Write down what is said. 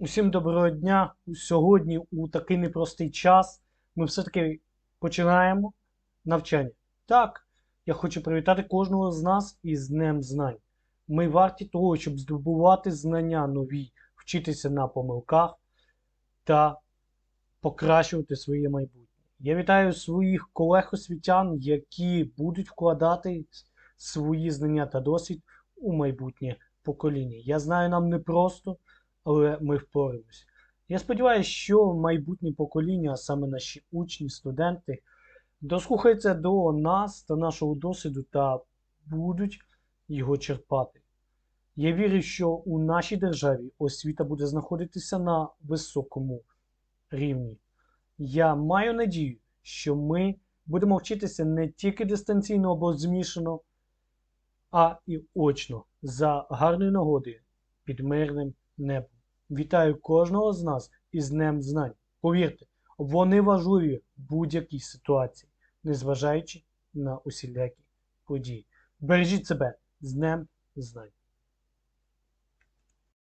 Усім доброго дня. Сьогодні у такий непростий час ми все-таки починаємо навчання. Так, я хочу привітати кожного з нас із Днем Знань. Ми варті того, щоб здобувати знання нові, вчитися на помилках та покращувати своє майбутнє. Я вітаю своїх колег-освітян, які будуть вкладати свої знання та досвід у майбутнє покоління. Я знаю, нам непросто, але ми впораємось. Я сподіваюся, що майбутнє покоління, а саме наші учні, студенти, дослухаються до нас та нашого досвіду та будуть його черпати. Я вірю, що у нашій державі освіта буде знаходитися на високому рівні. Я маю надію, що ми будемо вчитися не тільки дистанційно або змішано, а і очно за гарною нагодою під мирним небом. Вітаю кожного з нас із Днем Знань. Повірте, вони важливі в будь-якій ситуації, незважаючи на усілякі події. Бережіть себе з Днем Знань.